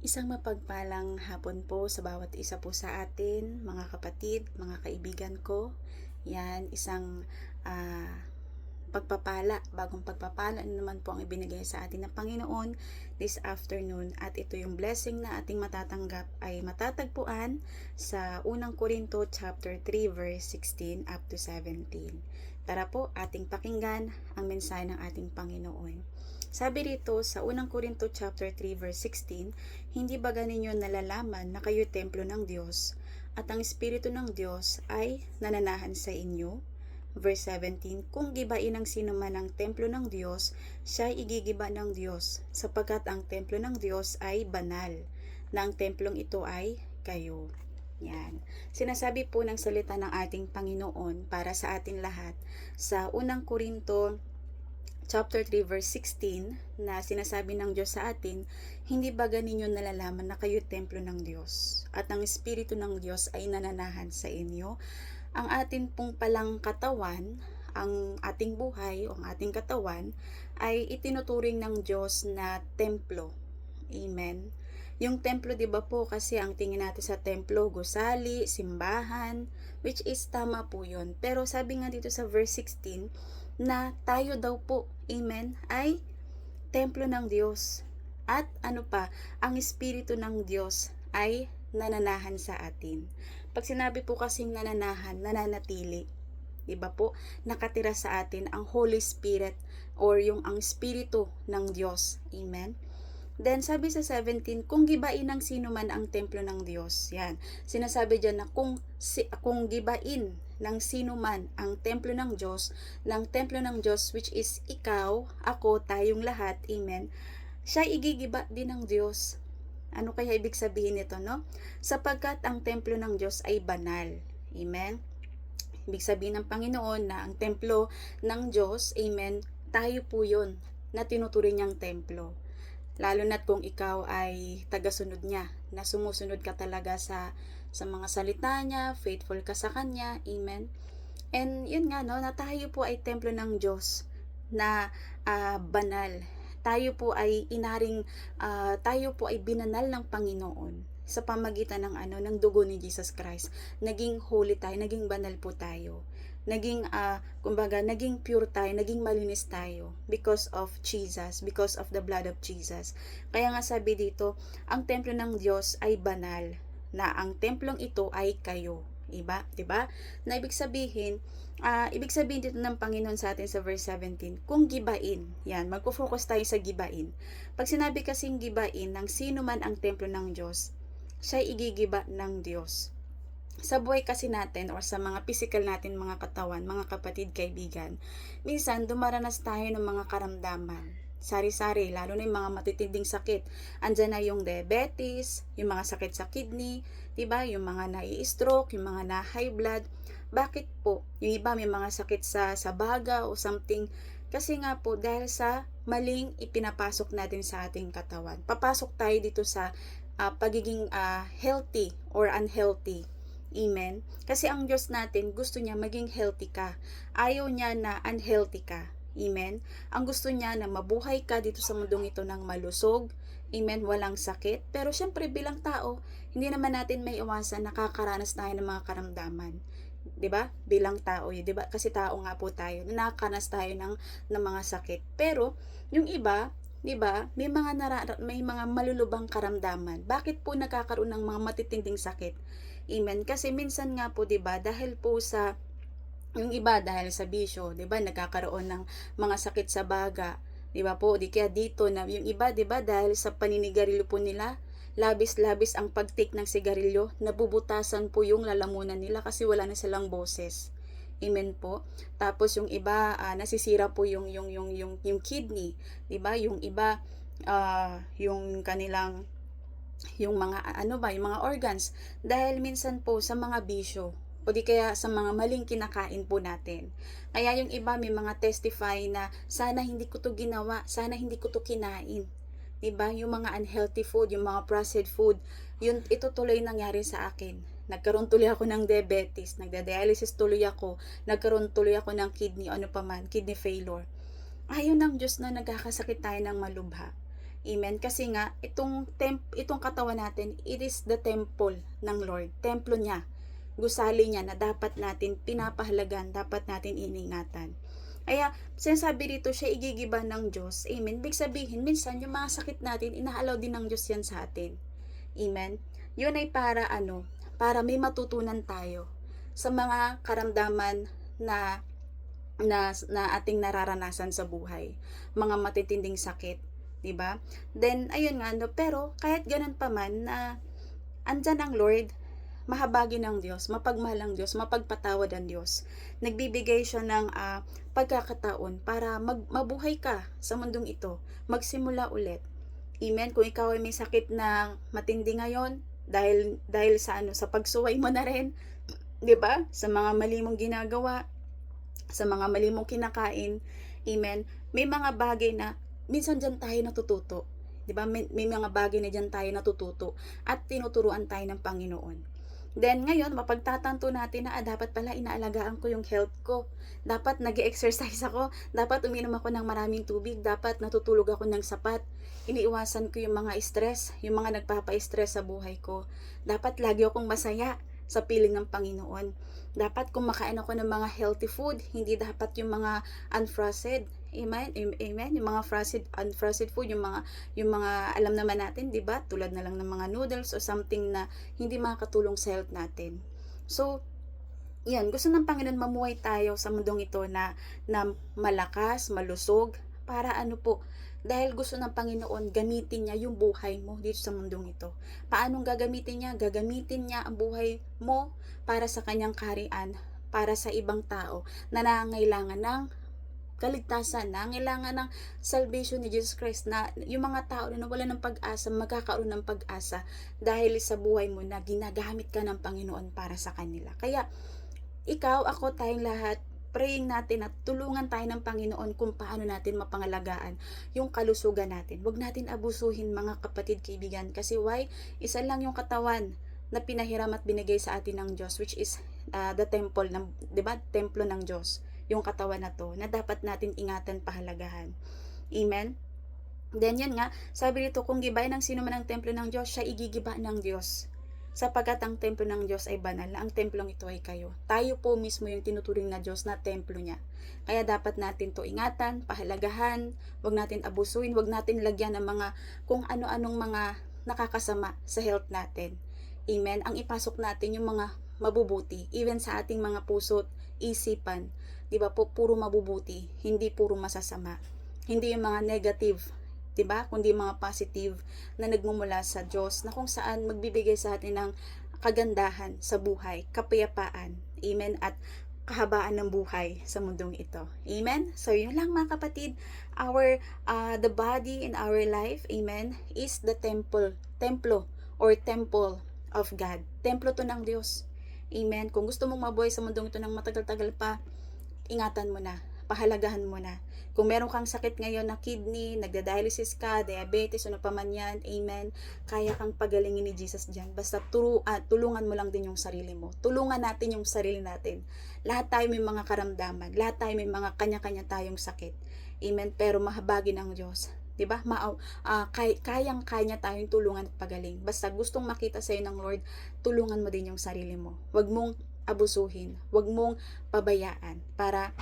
Isang mapagpalang hapon po sa bawat isa po sa atin, mga kapatid, mga kaibigan ko. Yan, isang ah, pagpapala, bagong pagpapala ano naman po ang ibinigay sa atin ng Panginoon this afternoon. At ito yung blessing na ating matatanggap ay matatagpuan sa unang Korinto chapter 3 verse 16 up to 17. Tara po, ating pakinggan ang mensahe ng ating Panginoon. Sabi rito sa unang Korinto chapter 3 verse 16, hindi ba ninyo nalalaman na kayo templo ng Diyos at ang Espiritu ng Diyos ay nananahan sa inyo? Verse 17, Kung gibain ng sino man ang templo ng Diyos, siya igigiba ng Diyos, sapagkat ang templo ng Diyos ay banal, na ang templong ito ay kayo. Yan. Sinasabi po ng salita ng ating Panginoon para sa atin lahat sa unang Korinto chapter 3 verse 16 na sinasabi ng Diyos sa atin, hindi ba ninyo nalalaman na kayo templo ng Diyos at ang Espiritu ng Diyos ay nananahan sa inyo? Ang atin pong palang katawan, ang ating buhay o ang ating katawan ay itinuturing ng Diyos na templo. Amen. Yung templo, di ba po, kasi ang tingin natin sa templo, gusali, simbahan, which is tama po yun. Pero sabi nga dito sa verse 16, na tayo daw po, amen, ay templo ng Diyos. At ano pa, ang Espiritu ng Diyos ay nananahan sa atin. Pag sinabi po kasing nananahan, nananatili, di ba po, nakatira sa atin ang Holy Spirit or yung ang Espiritu ng Diyos. Amen. Then sabi sa 17, kung gibain ng sino man ang templo ng Diyos. Yan. Sinasabi diyan na kung si, kung gibain ng sino man ang templo ng Diyos, ng templo ng Diyos which is ikaw, ako, tayong lahat. Amen. Siya igigiba din ng Diyos. Ano kaya ibig sabihin nito, no? Sapagkat ang templo ng Diyos ay banal. Amen. Ibig sabihin ng Panginoon na ang templo ng Diyos, amen, tayo po yun na tinuturing niyang templo. Lalo na't kung ikaw ay tagasunod niya, na sumusunod ka talaga sa sa mga salita niya, faithful ka sa kanya, amen. And yun nga no, na tayo po ay templo ng Diyos na ah, banal. Tayo po ay inaring ah, tayo po ay binanal ng Panginoon sa pamagitan ng ano ng dugo ni Jesus Christ. Naging holy tayo, naging banal po tayo naging uh, kumbaga naging pure tayo, naging malinis tayo because of Jesus, because of the blood of Jesus. Kaya nga sabi dito, ang templo ng Diyos ay banal, na ang templong ito ay kayo. Iba, 'di ba? Na ibig sabihin, uh, ibig sabihin dito ng Panginoon sa atin sa verse 17, kung gibain, yan, magfo-focus tayo sa gibain. Pag sinabi kasing gibain ng sino man ang templo ng Diyos, siya igigiba ng Diyos sa buhay kasi natin or sa mga physical natin mga katawan, mga kapatid, kaibigan, minsan dumaranas tayo ng mga karamdaman. Sari-sari, lalo na yung mga matitinding sakit. Andyan na yung diabetes, yung mga sakit sa kidney, 'di ba? Yung mga nai-stroke, yung mga na-high blood. Bakit po? Yung iba may mga sakit sa sa baga o something. Kasi nga po dahil sa maling ipinapasok natin sa ating katawan. Papasok tayo dito sa uh, pagiging uh, healthy or unhealthy Amen? Kasi ang Diyos natin, gusto niya maging healthy ka. Ayaw niya na unhealthy ka. Amen? Ang gusto niya na mabuhay ka dito sa mundong ito ng malusog. Amen? Walang sakit. Pero syempre bilang tao, hindi naman natin may iwasan nakakaranas tayo ng mga karamdaman. 'di ba? Bilang tao, 'di ba? Kasi tao nga po tayo. Nakakaranas tayo ng ng mga sakit. Pero yung iba, 'di ba? May mga nara- may mga malulubang karamdaman. Bakit po nagkakaroon ng mga matitinding sakit? Amen. Kasi minsan nga po, 'di ba, dahil po sa yung iba dahil sa bisyo, 'di ba, nagkakaroon ng mga sakit sa baga, 'di ba po? Di kaya dito na yung iba, 'di ba, dahil sa paninigarilyo po nila, labis-labis ang pagtik ng sigarilyo, nabubutasan po yung lalamunan nila kasi wala na silang boses. Amen po. Tapos yung iba uh, nasisira po yung yung yung yung yung kidney, 'di ba? Yung iba uh, yung kanilang yung mga ano ba, yung mga organs dahil minsan po sa mga bisyo o di kaya sa mga maling kinakain po natin. Kaya yung iba may mga testify na sana hindi ko to ginawa, sana hindi ko to kinain. 'Di ba? Yung mga unhealthy food, yung mga processed food, yun ito tuloy nangyari sa akin. Nagkaroon tuloy ako ng diabetes, nagda-dialysis tuloy ako, nagkaroon tuloy ako ng kidney ano pa man, kidney failure. Ayaw ng Diyos na nagkakasakit tayo ng malubha. Amen. Kasi nga, itong, temp, itong katawan natin, it is the temple ng Lord. Templo niya. Gusali niya na dapat natin pinapahalagan, dapat natin iningatan. Kaya, sinasabi dito siya igigiba ng Diyos. Amen. Big sabihin, minsan yung mga sakit natin, inaalaw din ng Diyos yan sa atin. Amen. Yun ay para ano, para may matutunan tayo sa mga karamdaman na na, na ating nararanasan sa buhay. Mga matitinding sakit, 'di ba? Then ayun nga no, pero kahit ganun pa man na andyan ang Lord, mahabagi ng Diyos, mapagmahal ang Diyos, mapagpatawad ang Diyos. Nagbibigay siya ng ah, pagkakataon para mag, mabuhay ka sa mundong ito, magsimula ulit. Amen. Kung ikaw ay may sakit na matindi ngayon dahil dahil sa ano sa pagsuway mo na rin, 'di ba? Sa mga mali mong ginagawa, sa mga mali mong kinakain. Amen. May mga bagay na minsan diyan tayo natututo. 'Di ba? May, may mga bagay na diyan tayo natututo at tinuturuan tayo ng Panginoon. Then ngayon, mapagtatanto natin na ah, dapat pala inaalagaan ko yung health ko. Dapat nag exercise ako. Dapat uminom ako ng maraming tubig. Dapat natutulog ako ng sapat. Iniiwasan ko yung mga stress, yung mga nagpapa-stress sa buhay ko. Dapat lagi akong masaya sa piling ng Panginoon. Dapat kumakain ako ng mga healthy food, hindi dapat yung mga unfrosted. Amen. Amen. Yung mga frosted unfrosted food, yung mga yung mga alam naman natin, 'di ba? Tulad na lang ng mga noodles o something na hindi makakatulong sa health natin. So, yan, gusto ng Panginoon mamuhay tayo sa mundong ito na na malakas, malusog para ano po, dahil gusto ng Panginoon gamitin niya yung buhay mo dito sa mundong ito. Paanong gagamitin niya? Gagamitin niya ang buhay mo para sa kanyang kaharian, para sa ibang tao na nangangailangan ng kaligtasan, nangangailangan ng salvation ni Jesus Christ na yung mga tao na nawala ng pag-asa, magkakaroon ng pag-asa dahil sa buhay mo na ginagamit ka ng Panginoon para sa kanila. Kaya, ikaw, ako, tayong lahat, praying natin at tulungan tayo ng Panginoon kung paano natin mapangalagaan yung kalusugan natin. Huwag natin abusuhin mga kapatid, kaibigan. Kasi why? Isa lang yung katawan na pinahiram at binigay sa atin ng Diyos which is uh, the temple ng 'di ba? Templo ng Diyos. Yung katawan na to na dapat natin ingatan, pahalagahan. Amen. Then yan nga, sabi dito kung gibay ng sino man ang templo ng Diyos, siya igigiba ng Diyos sapagkat ang templo ng Diyos ay banal na ang templong ito ay kayo. Tayo po mismo yung tinuturing na Diyos na templo niya. Kaya dapat natin to ingatan, pahalagahan, wag natin abusuin, wag natin lagyan ng mga kung ano-anong mga nakakasama sa health natin. Amen. Ang ipasok natin yung mga mabubuti, even sa ating mga puso't isipan. 'Di ba po puro mabubuti, hindi puro masasama. Hindi yung mga negative 'di ba? Kundi mga positive na nagmumula sa Diyos na kung saan magbibigay sa atin ng kagandahan sa buhay, kapayapaan. Amen. At kahabaan ng buhay sa mundong ito. Amen. So yun lang mga kapatid, our uh, the body in our life, amen, is the temple, templo or temple of God. Templo to ng Diyos. Amen. Kung gusto mong mabuhay sa mundong ito ng matagal-tagal pa, ingatan mo na, pahalagahan mo na. Kung meron kang sakit ngayon na kidney, nagda-dialysis ka, diabetes, ano pa man yan, amen, kaya kang pagalingin ni Jesus dyan. Basta turu, uh, tulungan mo lang din yung sarili mo. Tulungan natin yung sarili natin. Lahat tayo may mga karamdaman. Lahat tayo may mga kanya-kanya tayong sakit. Amen. Pero mahabagi ng Diyos. 'di ba? Ma uh, kay kayang kanya tayong tulungan at pagaling. Basta gustong makita sa ng Lord, tulungan mo din yung sarili mo. Huwag mong abusuhin. Huwag mong pabayaan para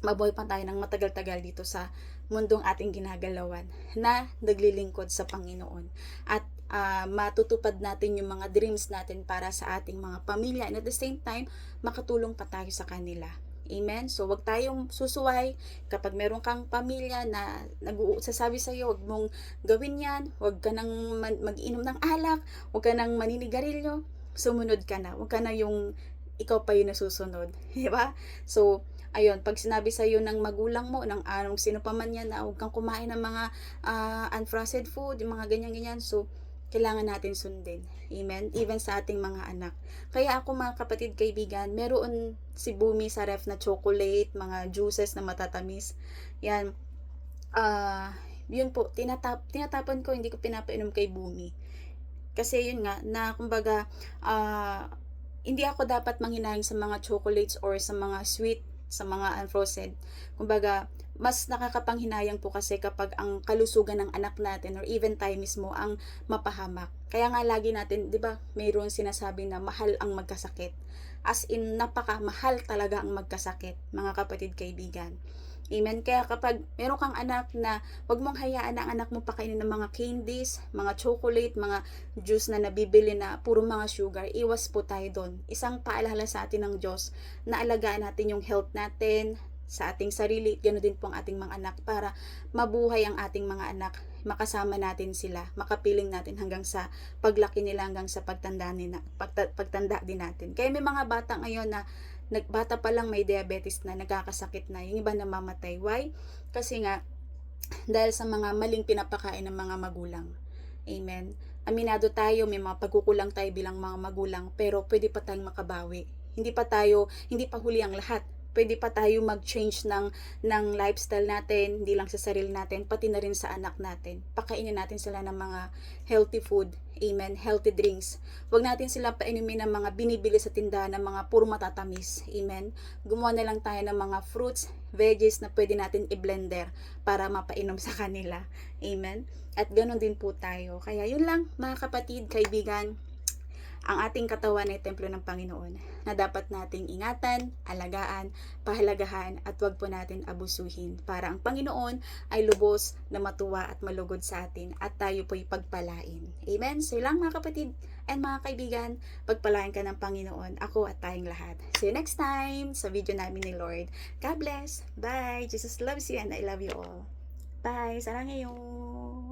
mabuhay pa tayo ng matagal-tagal dito sa mundong ating ginagalawan na naglilingkod sa Panginoon. At uh, matutupad natin yung mga dreams natin para sa ating mga pamilya and at the same time, makatulong pa tayo sa kanila. Amen? So, wag tayong susuway. Kapag meron kang pamilya na nag-sasabi sa iyo, wag mong gawin yan, wag ka nang mag-inom ng alak, wag ka nang maninigarilyo, sumunod ka na. Wag ka na yung ikaw pa yung nasusunod. Diba? So, ayun, pag sinabi sa iyo ng magulang mo, ng anong sino pa man yan, na huwag kang kumain ng mga uh, unfrosted food, yung mga ganyan-ganyan, so, kailangan natin sundin. Amen? Even sa ating mga anak. Kaya ako mga kapatid, kaibigan, meron si Bumi sa ref na chocolate, mga juices na matatamis. Yan. Uh, yun po, tinatap, tinatapan ko, hindi ko pinapainom kay Bumi. Kasi yun nga, na kumbaga, uh, hindi ako dapat manghinayang sa mga chocolates or sa mga sweet sa mga unfrozen. Kumbaga, mas nakakapanghinayang po kasi kapag ang kalusugan ng anak natin or even tayo mismo ang mapahamak. Kaya nga lagi natin, 'di ba, mayroon sinasabi na mahal ang magkasakit. As in napaka mahal talaga ang magkasakit, mga kapatid kaibigan. Amen. Kaya kapag meron kang anak na wag mong hayaan ang anak mo pakainin ng mga candies, mga chocolate, mga juice na nabibili na puro mga sugar, iwas po tayo doon. Isang paalala sa atin ng Diyos na alagaan natin yung health natin, sa ating sarili, ganoon din po ang ating mga anak para mabuhay ang ating mga anak, makasama natin sila, makapiling natin hanggang sa paglaki nila hanggang sa pagtanda, nila, pagta, pagtanda din natin. Kaya may mga bata ngayon na nagbata pa lang may diabetes na nagkakasakit na, yung iba namamatay. Why? Kasi nga dahil sa mga maling pinapakain ng mga magulang. Amen. Aminado tayo, may mga pagkukulang tayo bilang mga magulang, pero pwede pa tayong makabawi. Hindi pa tayo, hindi pa huli ang lahat pwede pa tayo mag-change ng, ng lifestyle natin, hindi lang sa sarili natin, pati na rin sa anak natin. Pakainin natin sila ng mga healthy food, amen, healthy drinks. Huwag natin sila painumin ng mga binibili sa tindahan ng mga puro matatamis, amen. Gumawa na lang tayo ng mga fruits, veggies na pwede natin i-blender para mapainom sa kanila, amen. At ganoon din po tayo. Kaya yun lang, mga kapatid, kaibigan, ang ating katawan ay templo ng Panginoon na dapat nating ingatan, alagaan, pahalagahan at huwag po natin abusuhin para ang Panginoon ay lubos na matuwa at malugod sa atin at tayo po'y pagpalain. Amen? So lang mga kapatid and mga kaibigan, pagpalain ka ng Panginoon, ako at tayong lahat. See you next time sa video namin ni Lord. God bless. Bye. Jesus loves you and I love you all. Bye. Sarang ngayon.